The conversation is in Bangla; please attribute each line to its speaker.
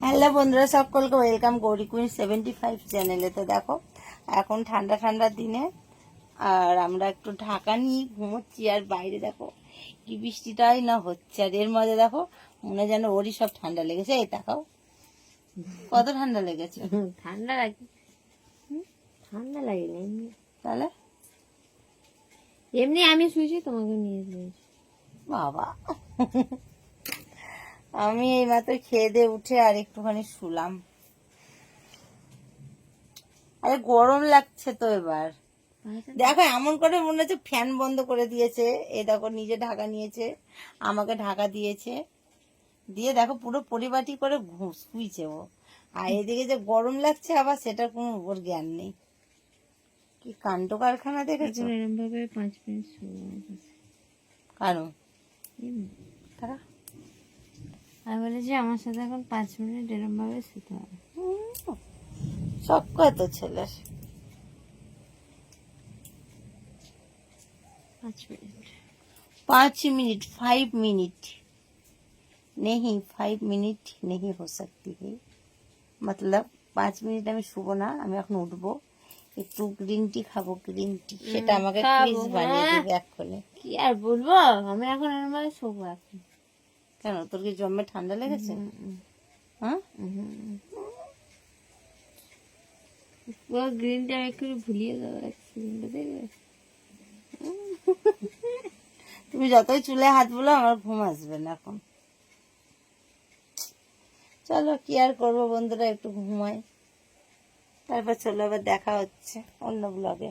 Speaker 1: হ্যালো বন্ধুরা সকলকে welcome Gauri queen seventy five চ্যানেলে তো দেখো এখন ঠান্ডা ঠান্ডার দিনে আর আমরা একটু ঢাকা নিয়ে ঘুমোচ্ছি আর বাইরে দেখো কি বৃষ্টিটাই না হচ্ছে আর এর মধ্যে দেখো মনে যেন ওরই সব ঠান্ডা লেগেছে এই তাকাও কত ঠান্ডা লেগেছে?
Speaker 2: ঠান্ডা লাগে ঠান্ডা লাগে
Speaker 1: তাহলে?
Speaker 2: এমনি আমি শুয়েছি তোমাকে নিয়ে
Speaker 1: বাবা। আমি এই মাত্র খেয়ে দিয়ে উঠে আর একটুখানি শুলাম। আরে গরম লাগছে তো এবার। দেখো এমন করে মনে হচ্ছে ফ্যান বন্ধ করে দিয়েছে। এ দেখো নিজে ঢাকা নিয়েছে আমাকে ঢাকা দিয়েছে। দিয়ে দেখো পুরো পরিবাটি করে ঘু- শুইছে ও? আর এদিকে যে গরম লাগছে আবার সেটার কোনো ওর জ্ঞান নেই। কি কাণ্ড কারখানা দেখেছ?
Speaker 2: এরম ভাবে পাঁচ মিনিট
Speaker 1: কারণ।
Speaker 2: আর বলেছি আমার সাথে এখন পাঁচ মিনিট এরমভাবে শুতে হবে।
Speaker 1: শখ এত ছেলের?
Speaker 2: পাঁচ মিনিট।
Speaker 1: ফাইভ মিনিট নেহি ফাইভ মিনিট फाइव হো नहीं হে। মতলব পাঁচ মিনিট আমি শুবো না আমি এখন উঠবো। একটু গ্রিন টি খাব গ্রিন টি সেটা আমাকে প্লিজ বানিয়ে
Speaker 2: হ্যাঁ।
Speaker 1: এক্ষুনি
Speaker 2: কি আর বলব? আমি এখন আমার শোবো এখন।
Speaker 1: কেন? তোর কি জন্মে ঠান্ডা লেগেছে? হ্যাঁ?
Speaker 2: পুরো গ্রিনটা একটু ভুলিয়ে গ্রিনটা দেখবে।
Speaker 1: তুমি যতই চুলে হাত বলো আমার ঘুম আসবে না এখন। চলো কি আর করব বন্ধুরা একটু ঘুমাই। তারপর চলো আবার দেখা হচ্ছে অন্য ব্লগে